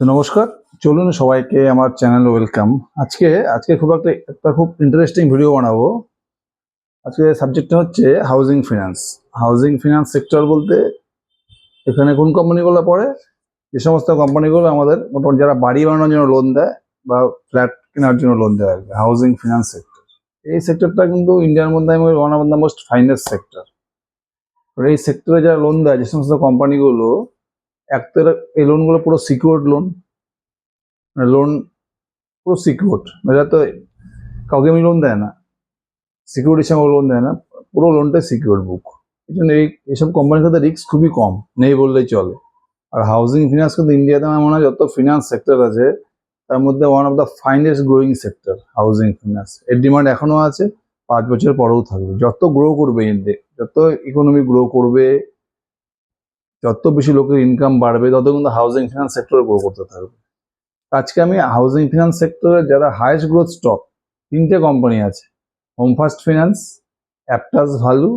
তো নমস্কার। চলুন সবাইকে আমার চ্যানেলে ওয়েলকাম আজকে আজকে খুব একটা একটা খুব ইন্টারেস্টিং ভিডিও বানাবো। আজকে সাবজেক্টটা হচ্ছে housing finance housing finance sector বলতে এখানে কোন কোম্পানিগুলো পড়ে? যে সমস্ত কোম্পানিগুলো আমাদের মোটামুটি যারা বাড়ি বানানোর জন্য লোন দেয় বা ফ্ল্যাট কেনার জন্য লোন দেয় হাউজিং ফিনান্স সেক্টর এই সেক্টরটা কিন্তু ইন্ডিয়ার মধ্যে one of the most finest sector এই সেক্টরে যারা লোন দেয়, যে সমস্ত কোম্পানিগুলো এক তো এই লোনগুলো পুরো সিকিউরড লোন মানে লোন পুরো সিকিউরড এরা তো কাউকে আমি লোন দেয় না। সিকিউরিটি সঙ্গে লোন দেয় না। পুরো লোনটাই সিকিউর বুক এই জন্য এই, এইসব কোম্পানির সাথে রিস্ক খুবই কম। নেই বললেই চলে। আর হাউজিং ফিনান্স কিন্তু ইন্ডিয়াতে আমার মনে হয় যত ফিনান্স সেক্টর আছে, তার মধ্যে one of the finest growing sector housing finance এর ডিমান্ড এখনও আছে, পাঁচ বছর পরেও থাকবে। যত গ্রো করবে যত ইকোনমি গ্রো করবে যত বেশি লোকের ইনকাম বাড়বে, তত কিন্তু হাউজিং ফিনান্স সেক্টর গ্রো করতে থাকবে। আজকে আমি হাউজিং ফিনান্স সেক্টরের যারা হাইয়েস্ট গ্রোথ স্টক তিনটে কোম্পানি আছে Home First Finance Aptus Value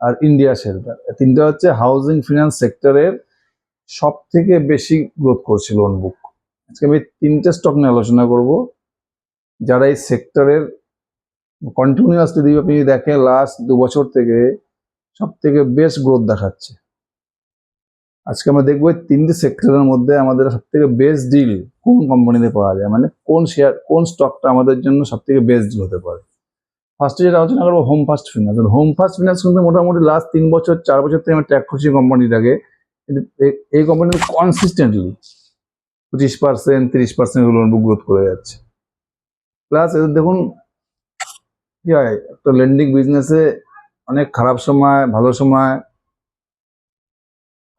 আর ইন্ডিয়া শেল্টার তিনটে হচ্ছে হাউজিং ফিনান্স সেক্টরের সব থেকে বেশি গ্রোথ করছে লোন বুক আজকে আমি তিনটে স্টক নিয়ে আলোচনা করব, যারা এই সেক্টরের কন্টিনিউয়াসলি যদি আপনি দেখেন লাস্ট দু বছর থেকে সব থেকে বেস্ট গ্রোথ দেখাচ্ছে। আজকে আমরা দেখব তিনটে সেক্টরের মধ্যে আমাদের সব থেকে বেস্ট ডিল কোন কোম্পানিতে পাওয়া যায়? মানে কোন শেয়ার কোন স্টকটা আমাদের জন্য সব থেকে বেস্ট ডিল হতে পারে? ফার্স্টে যেটা আলোচনা করব Home First Finance Home First Finance কিন্তু মোটামুটি লাস্ট তিন বছর, চার বছর থেকে আমি ট্র্যাক করছি কোম্পানিটাকে এই কোম্পানি কনসিস্টেন্টলি পঁচিশ পার্সেন্ট তিরিশ পার্সেন্ট লোন বুক গ্রোথ করে যাচ্ছে। প্লাস এদের দেখুন, কি হয়? একটা লেন্ডিং বিজনেসে অনেক খারাপ সময়, ভালো সময়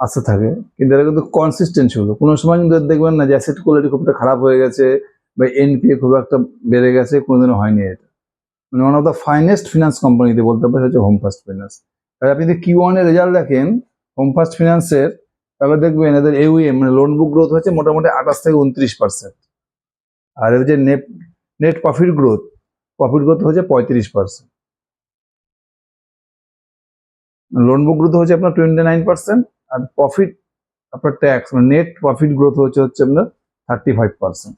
আসতে থাকে। কিন্তু এরা কিন্তু কনসিস্টেন্ট ছিল কোনো সময় কিন্তু দেখবেন না যে অ্যাসেট কোয়ালিটি খুব একটা খারাপ হয়ে গেছে বা এনপিএ খুব একটা বেড়ে গেছে, কোনোদিনও হয়নি এটা। মানে one of the finest finance কোম্পানিতে বলতে পারে হচ্ছে হোম ফার্স্ট ফিনান্স আর আপনি যদি কিউ ওয়ানের রেজাল্ট দেখেন হোম ফার্স্ট ফিনান্সের তাহলে দেখবেন এদের এউএম মানে লোন বুক গ্রোথ হচ্ছে মোটামুটি আঠাশ থেকে উনত্রিশ পার্সেন্ট আর এদের যে net net profit growth profit growth হচ্ছে পঁয়ত্রিশ পার্সেন্ট লোন বুক গ্রোথ হচ্ছে আপনার টোয়েন্টি নাইন পার্সেন্ট আর প্রফিট আপনার ট্যাক্স মানে নেট প্রফিট গ্রোথ হচ্ছে হচ্ছে আপনার থার্টি ফাইভ পার্সেন্ট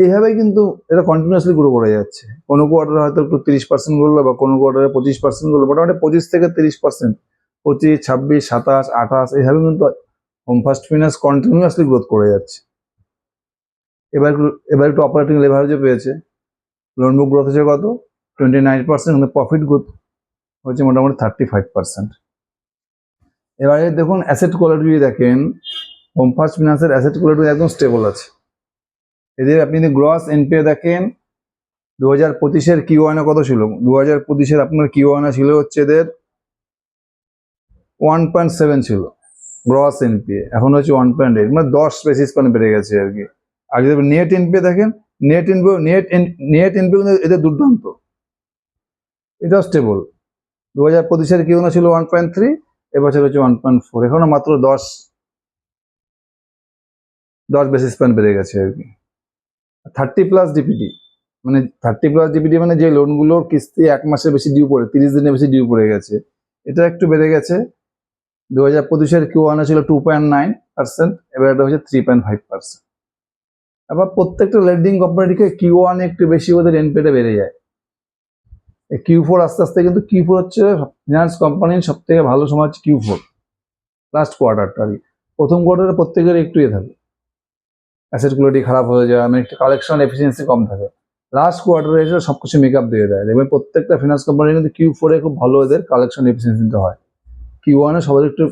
এইভাবেই কিন্তু এটা কন্টিনিউয়াসলি গ্রো করে যাচ্ছে। কোনো কোয়ার্টারে হয়তো একটু তিরিশ পার্সেন্ট করল বা কোনো কোয়ার্টারে পঁচিশ পার্সেন্ট করল মোটামুটি পঁচিশ থেকে তিরিশ পার্সেন্ট পঁচিশ, ছাব্বিশ, সাতাশ, আঠাশ, এইভাবে কিন্তু Home First Finance continuously growth করে যাচ্ছে। এবার একটু- এবার একটু অপারেটিং লেভারেজও পেয়েছে। লোন বুক গ্রোথ হচ্ছে কত? Twenty nine percent profit growth হচ্ছে মোটামুটি থার্টি ফাইভ পার্সেন্ট এবারে দেখুন অ্যাসেট কোয়ালিটি দেখেন হোম ফার্স্ট ফিনান্সের অ্যাসেট কোয়ালিটি একদম স্টেবল আছে। এদের আপনি যদি গ্রস এনপিএ দেখেন দু হাজার পঁচিশের কিউ ওয়ানে কত ছিল? দু হাজার পঁচিশের আপনার কিউ ওয়ানে ছিল হচ্ছে এদের ওয়ান পয়েন্ট সেভেন ছিল গ্রস এনপিএ এখন হচ্ছে ওয়ান পয়েন্ট এইট মানে দশ বেসিস পয়েন্ট বেড়ে গেছে আর কি। আর যদি নেট এনপিএ দেখেন net NPA net net NPA কিন্তু এদের দুর্দান্ত। এটাও স্টেবল দু হাজার পঁচিশের কিউ ওয়ানে ছিল ওয়ান পয়েন্ট থ্রি এবছর হচ্ছে ওয়ান পয়েন্ট ফোর এখনও মাত্র দশ দশ বেসিস পয়েন্ট বেড়ে গেছে আর কি। থার্টি প্লাস ডিপিডি মানে থার্টি প্লাস ডিপিডি মানে যে লোনগুলোর কিস্তি এক মাসের বেশি ডিউ পড়ে, তিরিশ দিনের বেশি ডিউ পড়ে গেছে, এটা একটু বেড়ে গেছে। দু হাজার পঁচিশের কিউ ওয়ানে ছিল টু পয়েন্ট নাইন পার্সেন্ট এবার এটা হচ্ছে থ্রি পয়েন্ট ফাইভ পার্সেন্ট আবার প্রত্যেকটা লেন্ডিং কোম্পানিকে কিউ ওয়ানে একটু বেশি ওদের এনপিটা বেড়ে যায়। কিউ ফোর আস্তে আস্তে কিন্তু কিউ ফোর হচ্ছে ফিনান্স কোম্পানির সব থেকে ভালো সময় হচ্ছে কিউ ফোর লাস্ট কোয়ার্টারটা আর কি প্রথম কোয়ার্টারে প্রত্যেকের একটু ইয়ে থাকে। অ্যাসেট কোয়ালিটি খারাপ হয়ে যায় মানে একটু কালেকশন এফিসিয়েন্সি কম থাকে। লাস্ট কোয়ার্টারে এসে সব কিছু মেকআপ দিয়ে দেয়। দেখবেন প্রত্যেকটা ফিনান্স কোম্পানি কিন্তু কিউ ফোরে খুব ভালো এদের কালেকশন এফিসিয়েন্সিতে হয়। কিউ ওয়ানে সবাই একটু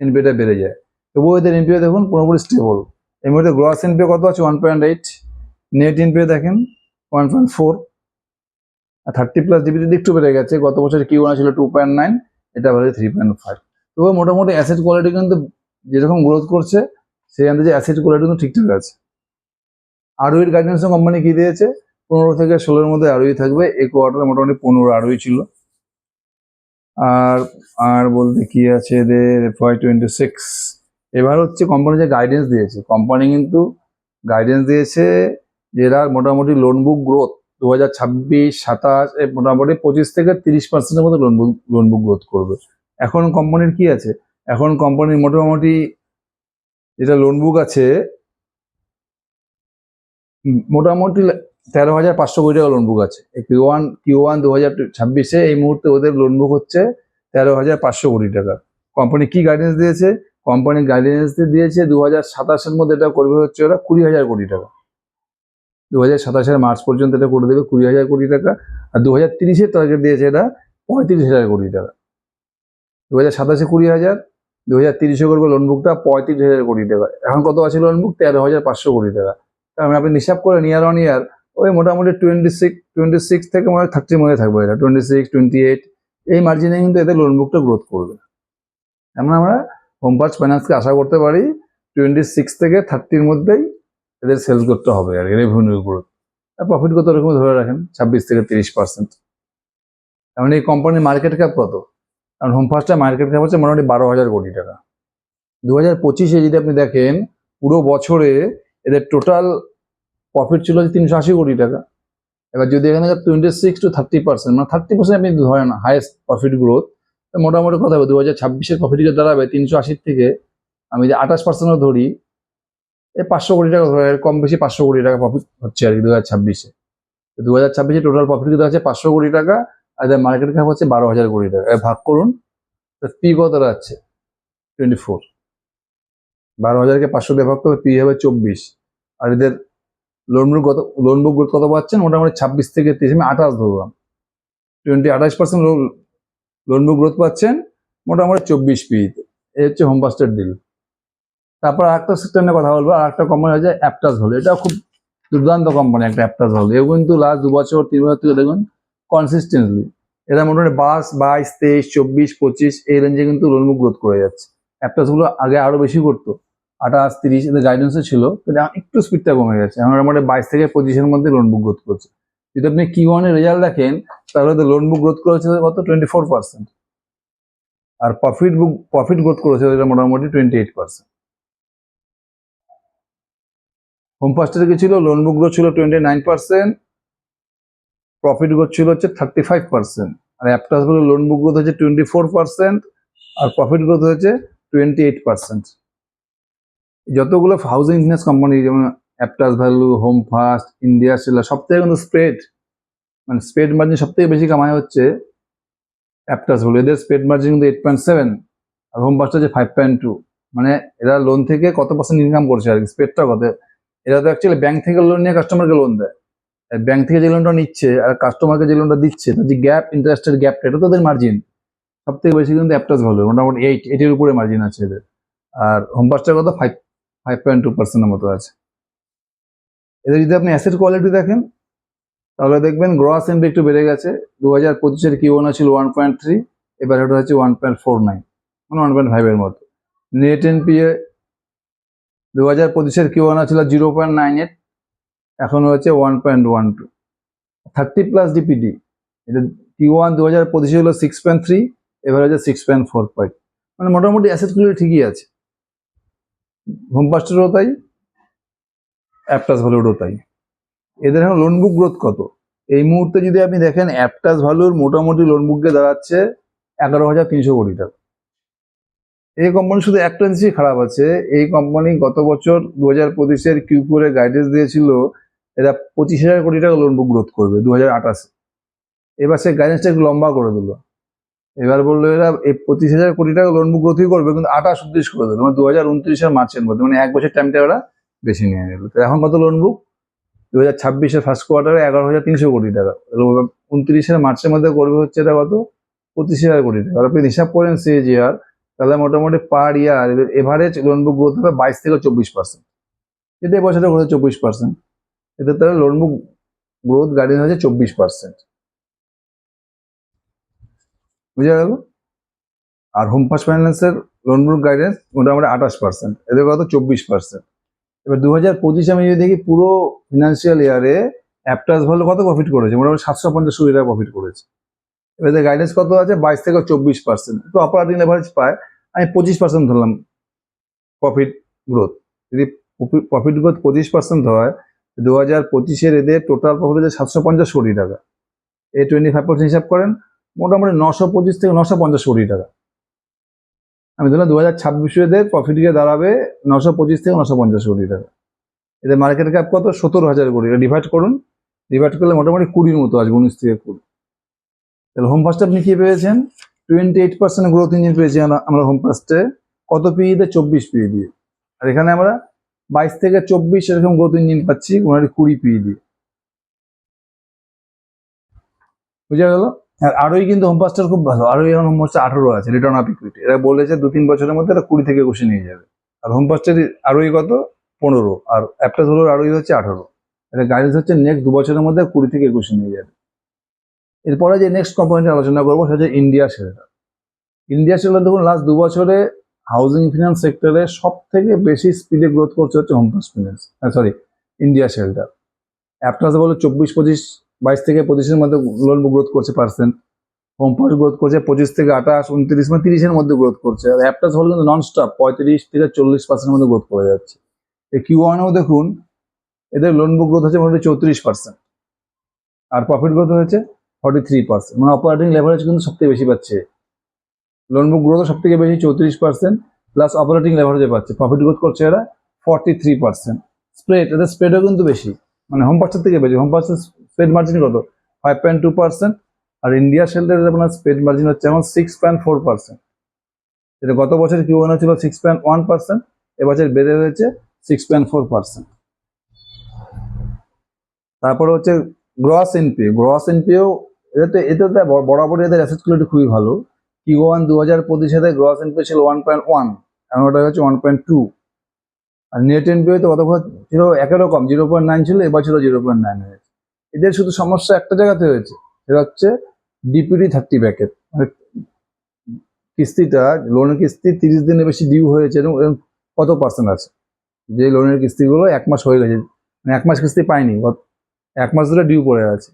এনপিটা বেড়ে যায়। তবুও এদের এনপিও দেখুন পুরোপুরি স্টেবল এই মুহূর্তে গ্রস এনপিও কত আছে? One point eight net NPA দেখেন ওয়ান পয়েন্ট ফোর আর থার্টি প্লাস ডিবিটি একটু বেড়ে গেছে, গত বছর কিউ ছিল টু পয়েন্ট নাইন এটা বেড়ে থ্রি পয়েন্ট ফাইভ তবুও মোটামুটি অ্যাসেট কোয়ালিটি কিন্তু যেরকম গ্রোথ করছে, সেই আন্দাজে অ্যাসেট কোয়ালিটি কিন্তু ঠিকঠাক আছে। আরওইর গাইডেন্স কোম্পানি কি দিয়েছে? পনেরো থেকে ষোলোর মধ্যে আরওই থাকবে, এই কোয়ার্টারে মোটামুটি পনেরো আরওই ছিল। আর আর বলতে কি আছে এদের এফআই টোয়েন্টি সিক্স এবার হচ্ছে কোম্পানি যে গাইডেন্স দিয়েছে কোম্পানি কিন্তু গাইডেন্স দিয়েছে যে এরা মোটামুটি লোন বুক গ্রোথ দু হাজার ছাব্বিশ, সাতাশ মোটামুটি পঁচিশ থেকে তিরিশ পার্সেন্টের মতো loan book loan book growth করবে। এখন কোম্পানির কি আছে? এখন কোম্পানির মোটামুটি যেটা লোন বুক আছে মোটামুটি তেরো হাজার পাঁচশো কোটি টাকা লোন বুক আছে। কিউ ওয়ান কিউ ওয়ান দু হাজার ছাব্বিশে এই মুহূর্তে ওদের লোন বুক হচ্ছে তেরো হাজার পাঁচশো কোটি টাকা। কোম্পানি কি গাইডেন্স দিয়েছে? কোম্পানি গাইডেন্স দিয়েছে দু হাজার সাতাশের মধ্যে এটা করবে হচ্ছে ওরা কুড়ি হাজার কোটি টাকা। দু হাজার সাতাশের মার্চ পর্যন্ত এটা করে দেবে কুড়ি হাজার কোটি টাকা, আর দু হাজার তিরিশের টার্গেট দিয়েছে এটা পঁয়ত্রিশ হাজার কোটি টাকা। দু হাজার সাতাশে কুড়ি হাজার দু হাজার তিরিশে করবে লোন বুকটা পঁয়ত্রিশ হাজার কোটি টাকা। এখন কত আছে লোন বুক তেরো হাজার পাঁচশো কোটি টাকা। কারণ আপনি হিসাব করেন ইয়ার অন ইয়ার ওই মোটামুটি টোয়েন্টি সিক্স টোয়েন্টি সিক্স থেকে মনে হয় থার্টির মধ্যে থাকবে এটা টোয়েন্টি সিক্স টোয়েন্টি এইট এই মার্জিনে কিন্তু এদের লোন বুকটা গ্রোথ করবে। এমন আমরা হোম পার্চ ফাইন্যান্সকে আশা করতে পারি টোয়েন্টি সিক্স থেকে থার্টির মধ্যেই এদের সেলস করতে হবে আর রেভিনিউ গ্রোথ আর প্রফিট কত রকম ধরে রাখেন? ছাব্বিশ থেকে তিরিশ পার্সেন্ট এমন এই কোম্পানির মার্কেট ক্যাপ কত? কারণ হোম ফার্স্টের মার্কেট ক্যাপ হচ্ছে মোটামুটি বারো হাজার কোটি টাকা। দু হাজার পঁচিশে যদি আপনি দেখেন, পুরো বছরে এদের টোটাল প্রফিট ছিল তিনশো আশি কোটি টাকা। এবার যদি এখানে twenty six to thirty percent মানে থার্টি পার্সেন্ট আপনি ধরেন হাইয়েস্ট প্রফিট গ্রোথ মোটামুটি কথা হবে দু হাজার ছাব্বিশের প্রফিট দাঁড়াবে তিনশো আশির থেকে, আমি যে আঠাশ পার্সেন্টও ধরি এই পাঁচশো কোটি টাকা কম বেশি পাঁচশো কোটি টাকা প্রফিট হচ্ছে আর কি দু হাজার ছাব্বিশে। দু হাজার ছাব্বিশে টোটাল প্রফিট কিন্তু আছে পাঁচশো কোটি টাকা, আর এদের মার্কেট ক্যাপ হচ্ছে বারো হাজার কোটি টাকা। ভাগ করুন পি কত আছে? টোয়েন্টি ফোর বারো হাজারকে পাঁচশো দিয়ে ভাগ করলে পি হবে চব্বিশ। আর এদের লোন বুক কত লোন বুক কত পাচ্ছেন? মোটামুটি ছাব্বিশ থেকে তিরিশ, আমি আঠাশ ধরলাম। টোয়েন্টি আঠাশ পার্সেন্ট লোন বুক গ্রোথ পাচ্ছেন, মোটামুটি চব্বিশ পিতে। এই হচ্ছে হোম পাস্টের ডিল তারপর আরেকটা সেক্টর নিয়ে কথা বলব আর একটা কোম্পানি হচ্ছে অ্যাপটাস হল এটা খুব দুর্দান্ত কোম্পানি একটা অ্যাপটাস হল এও কিন্তু লাস্ট দু বছর তিন বছর থেকে দেখুন কনসিস্টেন্টলি এরা মোটামুটি বাস, বাইশ, তেইশ, চব্বিশ, পঁচিশ, এই রেঞ্জে কিন্তু লোন বুক গ্রোথ করে যাচ্ছে। অ্যাপটাসগুলো আগে আরও বেশি করতো, আঠাশ, তিরিশ, এদের গাইডেন্সও ছিল, কিন্তু একটু স্পিডটা কমে গেছে। এখন মোটামুটি বাইশ থেকে পঁচিশের মধ্যে লোন বুক গ্রোথ করছে। যদি আপনি কি ওয়ানের রেজাল্ট দেখেন, তাহলে তো লোন বুক গ্রোথ করেছে কত? টোয়েন্টি ফোর পার্সেন্ট আর প্রফিট বুক প্রফিট গ্রোথ করেছে এটা মোটামুটি টোয়েন্টি এইট পার্সেন্ট হোম ফার্স্টের কি ছিল? লোন বুক গ্রোথ ছিল twenty nine percent profit growth ছিল হচ্ছে থার্টি ফাইভ পার্সেন্ট আর অ্যাপটাসগুলো লোন বুক গ্রোথ হচ্ছে টোয়েন্টি ফোর পার্সেন্ট আর প্রফিট গ্রোথ হচ্ছে টোয়েন্টি এইট পার্সেন্ট যতগুলো হাউজিং বিজনেস কোম্পানি যেমন Aptus Value Home First India Shelter সব থেকে কিন্তু স্প্রেড মানে স্প্রেড মার্জিন সব থেকে বেশি কামাই হচ্ছে অ্যাপটাস ভ্যালু এদের স্প্রেড মার্জিন কিন্তু এইট পয়েন্ট সেভেন আর হোম ফার্স্ট হচ্ছে ফাইভ পয়েন্ট টু মানে এরা লোন থেকে কত পার্সেন্ট ইনকাম করছে আর কি? স্প্রেডটা কত? এরা তো অ্যাকচুয়ালি ব্যাংক থেকে লোন নিয়ে কাস্টমারকে লোন দেয়। ব্যাংক থেকে যে লোনটা নিচ্ছে আর কাস্টমারকে যে লোনটা দিচ্ছে, তার যে গ্যাপ ইন্টারেস্টের গ্যাপটা এটা তো ওদের মার্জিন সব থেকে বেশি কিন্তু অ্যাপটাস ভ্যালু মোটামুটি এইট এইটের উপরে মার্জিন আছে এদের। আর হোম ফার্স্টের কত? ফাইভ ফাইভ পয়েন্ট টু পার্সেন্টের মতো আছে। এদের যদি আপনি অ্যাসেট কোয়ালিটি দেখেন, তাহলে দেখবেন গ্রস এমপি একটু বেড়ে গেছে। দু হাজার পঁচিশের কি ওনা ছিল ওয়ান পয়েন্ট থ্রি এবার ওটা হচ্ছে ওয়ান পয়েন্ট ফোর নাইন মানে ওয়ান পয়েন্ট ফাইভের মতো। নেট এনপিএ দু হাজার পঁচিশের কি ওনা ছিল জিরো পয়েন্ট নাইন এইট এখন হচ্ছে one point one two thirty plus DPD এটা কি ওয়ান দু হাজার পঁচিশে হলো সিক্স পয়েন্ট থ্রি এবার হচ্ছে সিক্স পয়েন্ট ফোর ফাইভ মানে মোটামুটি অ্যাসেটগুলো ঠিকই আছে। হোম পাস্টেরও তাই অ্যাপটাস ভ্যালুরও তাই। এদের এখন লোন বুক গ্রোথ কত? এই মুহূর্তে যদি আপনি দেখেন অ্যাপটাস ভ্যালুর মোটামুটি লোন বুককে দাঁড়াচ্ছে এগারো হাজার তিনশো কোটি টাকা। এই কোম্পানি শুধু একটা জিনিসই খারাপ আছে। এই কোম্পানি গত বছর দু হাজার পঁচিশের কিউ করে গাইডেন্স দিয়েছিল এরা পঁচিশ হাজার কোটি টাকা লোন বুক গ্রোথ করবে দু হাজার আঠাশে। এবার সে গাইডেন্সটা একটু লম্বা করে দিল। এবার বলল এরা এই পঁচিশ হাজার কোটি টাকা লোন বুক গ্রোথই করবে, কিন্তু আঠাশ উনত্রিশ করে দিল। মানে দু হাজার উনত্রিশের মার্চের মধ্যে মানে এক বছর টাইমটা ওরা বেশি নিয়ে নিল। তো এখন কত লোন বুক দু হাজার ছাব্বিশের ফার্স্ট কোয়ার্টারে এগারো হাজার তিনশো কোটি টাকা। উনত্রিশের মার্চের মধ্যে করবে হচ্ছে এটা কত? পঁচিশ হাজার কোটি টাকা। আপনি হিসাব করেন সিএজিআর তাহলে মোটামুটি per year average loan book growth হবে বাইশ থেকে চব্বিশ পার্সেন্ট এতে বছরে ঘুরে চব্বিশ পার্সেন্ট এতে তাহলে লোন বুক গ্রোথ গাইডেন্স হয়েছে চব্বিশ পার্সেন্ট বুঝা গেল? আর হোম ফার্স্ট ফাইন্যান্সের লোন বুক গাইডেন্স মোটামুটি আঠাশ পার্সেন্ট এদের কত? চব্বিশ পার্সেন্ট এবার দু হাজার পঁচিশে আমি যদি দেখি পুরো ফিনান্সিয়াল ইয়ারে অ্যাপটাস ভালো কত? প্রফিট করেছে। মোটামুটি সাতশো পঞ্চাশ কোটি টাকা প্রফিট করেছে। এবার গাইডেন্স কত আছে? বাইশ থেকে চব্বিশ পার্সেন্ট তো অপারেটিং লেভারেজ পায় আমি পঁচিশ পার্সেন্ট ধরলাম প্রফিট গ্রোথ যদি প্রফিট গ্রোথ পঁচিশ পার্সেন্ট হয় দু হাজার পঁচিশের এদের টোটাল প্রফিট হচ্ছে সাতশো পঞ্চাশ কোটি টাকা। এই টোয়েন্টি ফাইভ পার্সেন্ট হিসাব করেন, মোটামুটি নশো পঁচিশ থেকে নশো পঞ্চাশ কোটি টাকা। আমি ধরলাম দু হাজার ছাব্বিশে এদের প্রফিট গিয়ে দাঁড়াবে নশো পঁচিশ থেকে নশো পঞ্চাশ কোটি টাকা। এদের মার্কেট ক্যাপ কত? সতেরো হাজার কোটি এটা ডিভাইড করুন ডিভাইড করলে মোটামুটি কুড়ির মতো আসবে, উনিশ থেকে কুড়ি। তাহলে হোম ফার্স্টে আপনি কি পেয়েছেন? Twenty eight percent growth engine পেয়েছি আমরা- হোম ফার্স্টে কত পিই দিয়ে চব্বিশ পিই দিয়ে। আর এখানে আমরা বাইশ থেকে চব্বিশ এরকম গ্রোথ ইঞ্জিন পাচ্ছি, মোটামুটি কুড়ি পিই দিয়ে। বুঝা গেল? আর আরোই কিন্তু হোম ফার্স্টের খুব ভালো। আরোই এখন হোম ফার্স্টে আঠারো আছে রিটার্ন অফ ইকুইটি এরা বলেছে দু তিন বছরের মধ্যে এটা কুড়ি থেকে একুশে নিয়ে যাবে। আর হোম ফার্স্টের আরোই কত? পনেরো। আর অ্যাপটাস হলো আরোই হচ্ছে আঠারো। এটা গাইডেন্স হচ্ছে নেক্সট দু বছরের মধ্যে কুড়ি থেকে একুশে নিয়ে যাবে। এরপরে যে নেক্সট কম্পোনেন্ট আলোচনা করব সেটা হচ্ছে ইন্ডিয়া শেল্টার ইন্ডিয়া শেল্টার দেখুন লাস্ট দু বছরে হাউজিং ফিনান্স সেক্টরে সব থেকে বেশি স্পিডে গ্রোথ করছে হচ্ছে home finance sorry India Shelter Aptus বলে চব্বিশ, পঁচিশ, বাইশ থেকে পঁচিশের মধ্যে লোন গ্রোথ করছে পার্সেন্ট হোম ফার্স্ট গ্রোথ করছে পঁচিশ থেকে আঠাশ, উনত্রিশ মানে তিরিশের মধ্যে গ্রোথ করছে। আর অ্যাপটাস হল কিন্তু নন স্টপ পঁয়ত্রিশ থেকে চল্লিশ পার্সেন্টের মধ্যে গ্রোথ করে যাচ্ছে। এই কিউ ওয়ানেও দেখুন, এদের লোন বুক গ্রোথ হচ্ছে মোটামুটি চৌত্রিশ পার্সেন্ট আর প্রফিট গ্রোথ হয়েছে ফর্টি থ্রি পার্সেন্ট মানে অপারেটিং লেভারেজ কিন্তু সবথেকে বেশি পাচ্ছে। লোন বুক গ্রোথ সব থেকে বেশি, চৌত্রিশ পার্সেন্ট প্লাস অপারেটিং লেভারেজে পাচ্ছে। প্রফিট গ্রোথ করছে এরা ফর্টি থ্রি পার্সেন্ট স্প্রেড এদের স্প্রেডও কিন্তু বেশি। মানে হোম পার্সের থেকে বেশি। হোম পার্সের স্প্রেড মার্জিন কত? ফাইভ পয়েন্ট টু পার্সেন্ট আর ইন্ডিয়া শেল্টারের আপনার স্প্রেড মার্জিন হচ্ছে আমার সিক্স পয়েন্ট ফোর পার্সেন্ট এটা গত বছর কিউ ওয়ান ছিল সিক্স পয়েন্ট ওয়ান পার্সেন্ট এবছর বেড়ে হয়েছে সিক্স পয়েন্ট ফোর পার্সেন্ট তারপরে হচ্ছে গ্রস এনপিএ গ্রস এনপিও এটাতে এটাতে ব- বরাবরই এদের অ্যাসেট কোয়ালিটি খুবই ভালো। কিউ ওয়ান দু হাজার পঁচিশ সাথে গ্রস এনপিএ ছিল ওয়ান পয়েন্ট ওয়ান এখন ওটা হচ্ছে ওয়ান পয়েন্ট টু আর নেট এনপিও তো কত ছিল একই রকম জিরো পয়েন্ট নাইন ছিল, এবার ছিল জিরো পয়েন্ট নাইন হয়েছে এদের শুধু সমস্যা একটা জায়গাতে হয়েছে, সেটা হচ্ছে ডিপিডি থার্টি ব্যাকেট মানে কিস্তিটা লোনের কিস্তি তিরিশ দিনের বেশি ডিউ হয়েছে এরকম কত পার্সেন্ট আছে? যে লোনের কিস্তিগুলো এক মাস হয়ে গেছে মানে এক মাস কিস্তি পাইনি এক মাস ধরে ডিউ পড়ে আছে।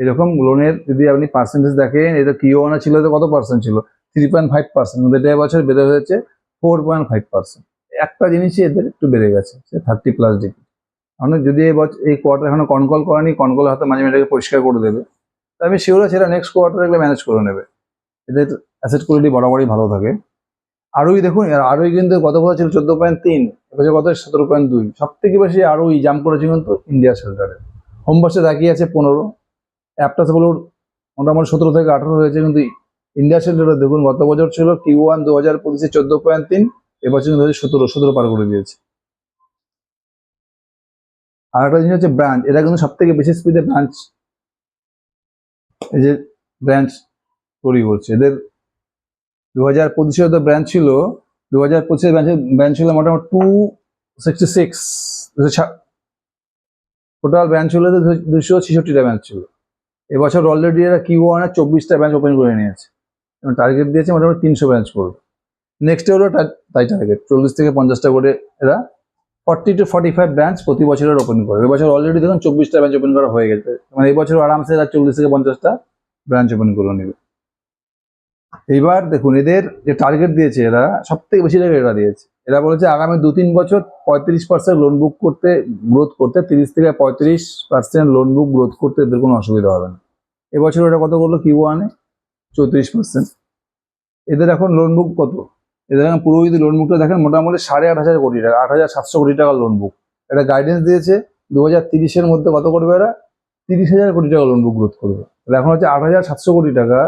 এরকম লোনের যদি আপনি পার্সেন্টেজ দেখেন, এটা কিউ ওয়ানে ছিল কত পার্সেন্ট ছিল? থ্রি পয়েন্ট ফাইভ পার্সেন্ট এটা এবছর বেড়ে হয়েছে ফোর পয়েন্ট ফাইভ পার্সেন্ট একটা জিনিসই এদের একটু বেড়ে গেছে থার্টি প্লাস ডিগ্রি মানে যদি এই বছর এই কোয়ার্টার এখনও কনকল করেনি কনকল হয়তো মাঝে মাঝে পরিষ্কার করে দেবে। তো আমি শিওর এরা নেক্সট কোয়ার্টার এগুলো ম্যানেজ করে নেবে। এদের অ্যাসেট কোয়ালিটি বরাবরই ভালো থাকে। আরোই দেখুন আর আরোই কিন্তু গত বছর ছিল? চোদ্দ পয়েন্ট তিন, এবছর কত? সতেরো পয়েন্ট দুই। সব থেকে বেশি আরোই জাম্প করেছে কিন্তু ইন্ডিয়া শেল্টারে হোম বাসে তাকিয়ে আছে পনেরো অ্যাপটাস বলুন, মোটামুটি সতেরো থেকে আঠারো হয়েছে, কিন্তু ইন্ডিয়া শেল্টারে দেখুন, গত বছর ছিল কিউ ওয়ান দু হাজার পঁচিশে চোদ্দ পয়েন্ট তিন এবছর কিন্তু হয়েছে সতেরো সতেরো পার করে দিয়েছে। আর একটা জিনিস হচ্ছে ব্রাঞ্চ এটা কিন্তু সব থেকে বেশি স্পিডে ব্রাঞ্চ এই যে ব্রাঞ্চ তৈরি করছে। এদের দু হাজার পঁচিশে তো ব্রাঞ্চ ছিল দু হাজার পঁচিশে ব্রাঞ্চে ব্রাঞ্চ ছিল মোটামুটি two sixty six total branch ছিল দুশো ছেষট্টিটা ব্রাঞ্চ ছিল। এবছর অলরেডি এরা কিউ ওয়ানে চব্বিশটা ব্রাঞ্চ ওপেন করে নিয়েছে। এবং টার্গেট দিয়েছে মোটামুটি তিনশো ব্রাঞ্চ করবে। নেক্সট হলো তাই টার্গেট চল্লিশ থেকে পঞ্চাশটা করে এরা forty two forty five branch প্রতি বছরের ওপেন করবে। এবছর অলরেডি দেখুন চব্বিশটা ব্রাঞ্চ ওপেন করা হয়ে গেছে। মানে এবছর আরামসে এরা চল্লিশ থেকে পঞ্চাশটা ব্রাঞ্চ ওপেন করে নেবে। এইবার দেখুন এদের যে টার্গেট দিয়েছে এরা সব থেকে বেশি টাকা এরা দিয়েছে। এরা বলেছে আগামী দু তিন বছর পঁয়ত্রিশ পার্সেন্ট লোন বুক করতে গ্রোথ করতে, তিরিশ থেকে পঁয়ত্রিশ পার্সেন্ট লোন বুক গ্রোথ করতে এদের কোনো অসুবিধা হবে না। এবছর ওটা কত করল? কিউ ওয়ানে চৌত্রিশ পার্সেন্ট এদের এখন লোন বুক কত? এদের এখন পুরো যদি লোন বুকটা দেখেন, মোটামুটি সাড়ে আট হাজার কোটি টাকা, আট হাজার সাতশো কোটি টাকা লোন বুক এটা গাইডেন্স দিয়েছে দু হাজার তিরিশের মধ্যে কত করবে এরা? তিরিশ হাজার কোটি টাকা লোন বুক গ্রোথ করবে। তাহলে এখন হচ্ছে আট হাজার সাতশো কোটি টাকা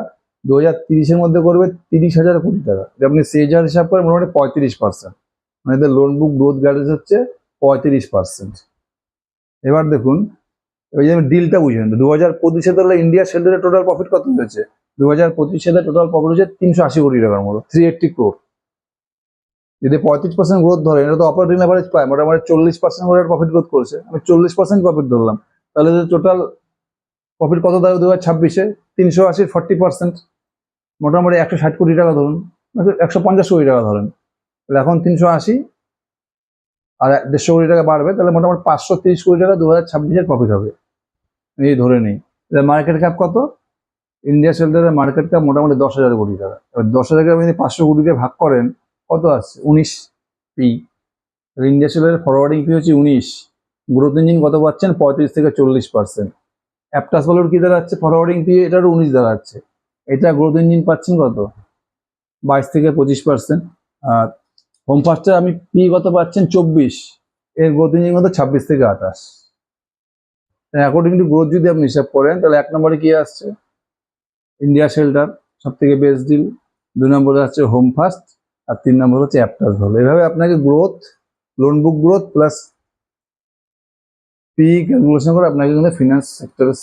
দু হাজার তিরিশের মধ্যে করবে তিরিশ হাজার কোটি টাকা। আপনি সেজার হিসাব করে মোটামুটি পঁয়ত্রিশ পার্সেন্ট মানে এদের লোন বুক গ্রোথ গাইডেন্স হচ্ছে পঁয়ত্রিশ পার্সেন্ট এবার দেখুন ওই যে ডিলটা বুঝবেন দু হাজার পঁচিশে তাহলে ইন্ডিয়া শেল্টারের টোটাল প্রফিট কত হয়েছে? দু হাজার পঁচিশে টোটাল প্রফিট হচ্ছে তিনশো আশি কোটি টাকার মতো থ্রি এইট্টি ক্রোর যদি পঁয়ত্রিশ পার্সেন্ট গ্রোথ ধরে এটা তো অপারেটিং লেভারেজ প্রায় মোটামুটি চল্লিশ পার্সেন্ট করে প্রফিট গ্রোথ করেছে। আমি চল্লিশ পার্সেন্ট প্রফিট ধরলাম, তাহলে টোটাল প্রফিট কত দাঁড়াবে দু হাজার ছাব্বিশে, তিনশো আশির ফর্টি পার্সেন্ট মোটামুটি একশো ষাট কোটি টাকা ধরুন, একশো পঞ্চাশ কোটি টাকা ধরেন। তাহলে এখন তিনশো আশি। আর দেড়শো কোটি টাকা বাড়বে, তাহলে মোটামুটি পাঁচশো তিরিশ কোটি টাকা দু হাজার ছাব্বিশের প্রফিট হবে। এই ধরে নেই। মার্কেট ক্যাপ কত? ইন্ডিয়া শেল্টারের মার্কেট ক্যাপ মোটামুটি দশ হাজার কোটি টাকা। এবার দশ হাজার টাকা যদি পাঁচশো কোটি দিয়ে ভাগ করেন, কত আসছে? উনিশ পি। ইন্ডিয়া শেল্টারের ফরওয়ার্ডিং পি হচ্ছে উনিশ। গ্রোথ ইঞ্জিন কত পাচ্ছেন? পঁয়ত্রিশ থেকে চল্লিশ পার্সেন্ট অ্যাপটাস বলুন কি দাঁড়াচ্ছে? ফরওয়ার্ডিং পি এটারও উনিশ দাঁড়াচ্ছে। এটা গ্রোথ ইঞ্জিন পাচ্ছেন কত? বাইশ থেকে পঁচিশ পার্সেন্ট আর হোম ফার্স্টে আমি পি কত পাচ্ছেন? চব্বিশ। এর গ্রোথ ইঞ্জিন হতো ছাব্বিশ থেকে আঠাশ। অ্যাকর্ডিং টু গ্রোথ যদি আপনি হিসাব করেন, তাহলে এক নম্বরে কি আসছে? ইন্ডিয়া শেল্টার সব থেকে বেস্ট ডিল দুই নম্বরে আসছে হোম ফার্স্ট আর তিন নম্বর হচ্ছে অ্যাপটাস ভালো এভাবে আপনাকে growth loan book growth plus P calculation করে আপনাকে কিন্তু ফিনান্স সেক্টরের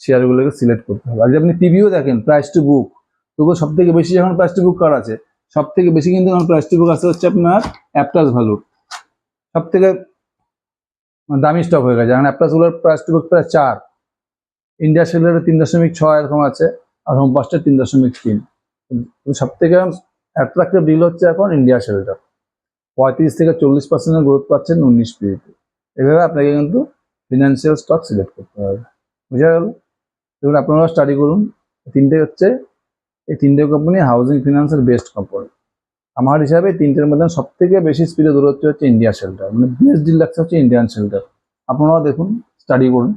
শেয়ারগুলোকে সিলেক্ট করতে হবে। আর যদি আপনি পিবিও দেখেন প্রাইস টু বুক তবুও সব থেকে বেশি যখন প্রাইস টু বুক কার আছে সব থেকে বেশি কিন্তু বুক আছে হচ্ছে আপনার অ্যাপটাস ভ্যালুর সব থেকে দামি স্টক হয়ে গেছে। এখন অ্যাপটাসগুলোর বুক প্রায় চার। ইন্ডিয়া সেলারের তিন দশমিক ছয় এরকম আছে আর হোম পাস্টের তিন দশমিক তিন। সব থেকে অ্যাট্রাক্টিভ ডিল হচ্ছে এখন ইন্ডিয়া শেল্টার পঁয়ত্রিশ থেকে চল্লিশ পার্সেন্টের গ্রোথ পাচ্ছেন উনিশ পিতে এভাবে আপনাকে কিন্তু ফিনান্সিয়াল স্টক সিলেক্ট করতে হবে। বুঝা গেল? এবার আপনারা স্টাডি করুন। তিনটে হচ্ছে তিনটে কোম্পানি হাউজিং ফিনান্সের বেস্ট কোম্পানি আমার হিসাবে তিনটের মধ্যে সব থেকে বেশি স্পিডে দূরত্ব হচ্ছে ইন্ডিয়া শেল্টার মানে বেস্ট ডিল লাগছে হচ্ছে ইন্ডিয়ান শেল্টার আপনারা দেখুন স্টাডি করুন।